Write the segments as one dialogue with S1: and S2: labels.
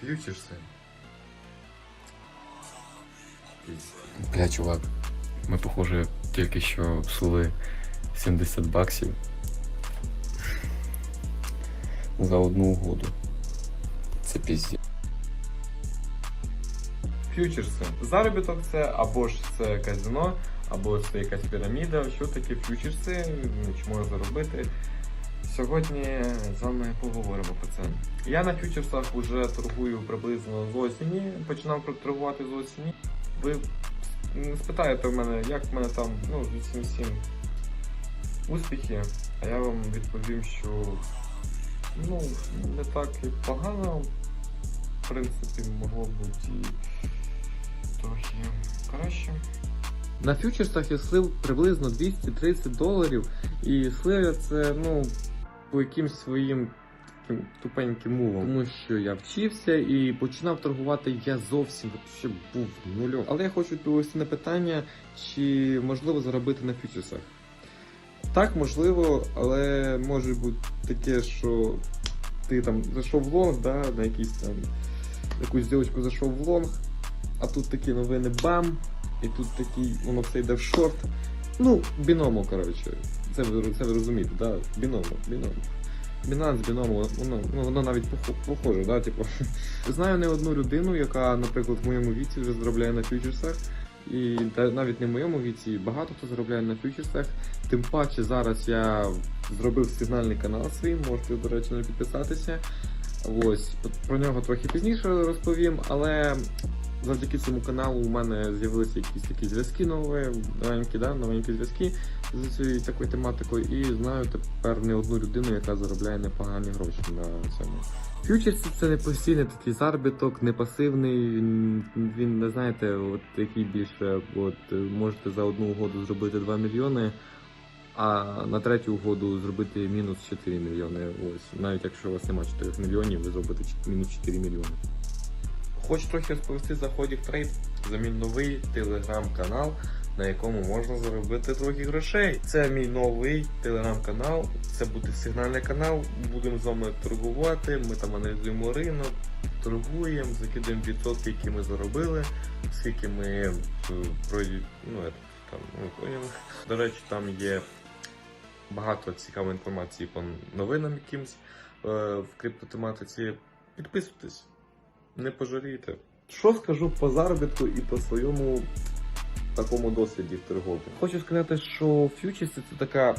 S1: Фьючерси.
S2: Бля, чувак, ми, похоже, тільки що всули 70 баксів за одну угоду. Це пізді.
S1: Фьючерси. Заробіток це або ж це казино, або це якась піраміда. Що таке фьючерси? Ну, Чи заробити? Сьогодні з вами поговоримо про це. Я на фьючерсах вже торгую приблизно з осені. Починав торгувати з осені. Ви спитаєте в мене, як в мене там ну, 8-7 успіхи, а я вам відповім, що ну, не так і погано. В принципі, могло бути і трохи краще. На фьючерсах я слив приблизно 230 доларів, і слив я це ну, по якимсь своїм таким тупеньким мувам. Тому що я вчився і починав торгувати я зовсім ще був нульом. Але я хочу відповісти на питання, чи можливо заробити на фьючерсах. Так, можливо, але може бути таке, що ти там зайшов в лонг, да, на якийсь там якусь дівчинку зайшов в лонг, а тут такі новини бам, і тут такий, воно все йде в шорт. Ну, біномо, коротше. Це ви, це ви розумієте, да? Біномо, біномо. Binance, біномо, воно, ну, воно навіть похоже, да? типу. Знаю не одну людину, яка, наприклад, в моєму віці вже заробляє на фьючерсах. І навіть не в моєму віці, багато хто заробляє на фьючерсах. Тим паче зараз я зробив сигнальний канал свій, можете, до речі, не підписатися. Ось про нього трохи пізніше розповім, але завдяки цьому каналу у мене з'явилися якісь такі зв'язки нові, новенькі, да, новенькі зв'язки з цією такою тематикою, і знаю тепер не одну людину, яка заробляє непогані гроші на цьому. Фьючерси це не постійний такий заробіток, не пасивний. Він, не знаєте, от який більше, от можете за одну угоду зробити 2 мільйони. А на третю угоду зробити мінус 4 мільйони. Ось навіть якщо у вас немає 4 мільйонів, ви зробите мінус 4 мільйони. Хочу трохи розповісти за ходік трейд. За мій новий телеграм-канал, на якому можна заробити трохи грошей. Це мій новий телеграм-канал. Це буде сигнальний канал. Будемо з вами торгувати. Ми там аналізуємо ринок, торгуємо, закидаємо відсотки, які ми заробили, скільки ми е, пройдуть. Ну, там поняли. До речі, там є багато цікавої інформації по новинам якимсь е, в криптотематиці. Підписуйтесь, не пожалієте. Що скажу по заробітку і по своєму такому досвіді в торговлі? Хочу сказати, що фьючерси це така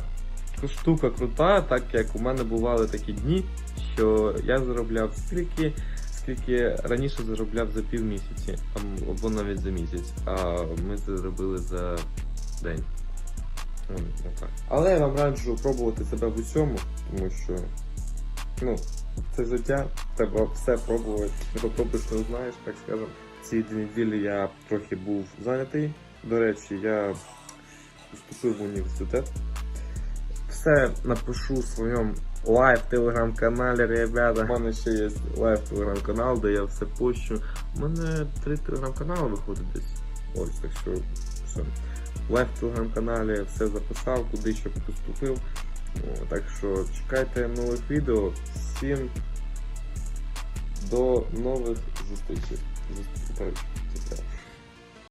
S1: штука крута, так як у мене бували такі дні, що я заробляв стільки, скільки раніше заробляв за півмісяці, там, або навіть за місяць, а ми заробили за день. Але я вам раджу пробувати себе в усьому, тому що ну, це життя, треба все пробувати. Попробуєш, не знаєш, так скажемо. Ці дві неділі я трохи був зайнятий. До речі, я поступив в університет. Все напишу в своєму лайв телеграм-каналі, ребята. У мене ще є лайв телеграм-канал, де я все пощу. У мене три телеграм-канали виходить десь. Ось, так що все. Лайв телеграм-каналі все записав, куди що поступив. О, Так що чекайте нових відео. Всім до нових зустрічей. Зустрічей.